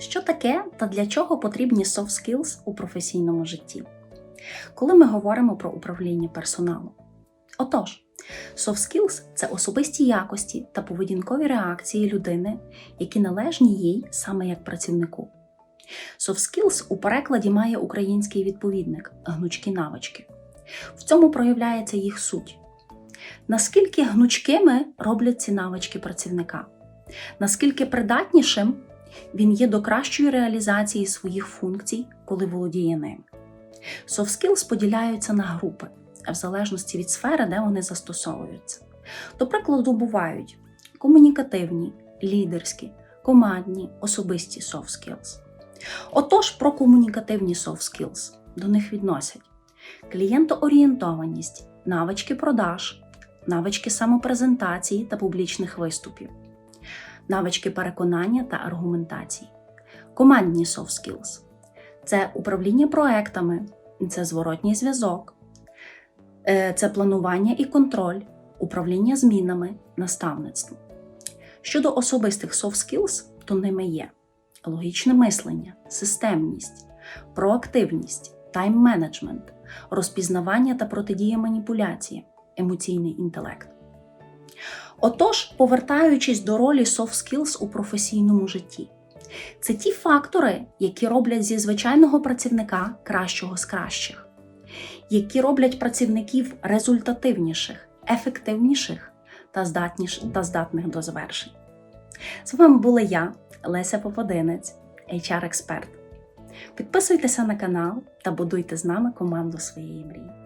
Що таке та для чого потрібні soft skills у професійному житті? Коли ми говоримо про управління персоналом? Отож, soft skills – це особисті якості та поведінкові реакції людини, які належні їй саме як працівнику. Soft skills у перекладі має український відповідник гнучкі навички. В цьому проявляється їх суть. Наскільки гнучкими роблять ці навички працівника? Наскільки придатнішим він є до кращої реалізації своїх функцій, коли володіє ним. Soft skills поділяються на групи, в залежності від сфери, де вони застосовуються. До прикладу, бувають комунікативні, лідерські, командні, особисті soft skills. Отож, про комунікативні soft skills до них відносять клієнтоорієнтованість, навички продаж, навички самопрезентації та публічних виступів, навички переконання та аргументації, командні soft skills – це управління проектами, це зворотній зв'язок, е, це планування і контроль, управління змінами, наставництво. Щодо особистих soft skills, то ними є логічне мислення, системність, проактивність, тайм-менеджмент, розпізнавання та протидія маніпуляції, емоційний інтелект. Отож, повертаючись до ролі soft skills у професійному житті, це ті фактори, які роблять зі звичайного працівника кращого з кращих, які роблять працівників результативніших, ефективніших та, здатніш, та здатних до завершень. З вами була я, Леся Попадинець, HR-експерт. Підписуйтеся на канал та будуйте з нами команду своєї мрії.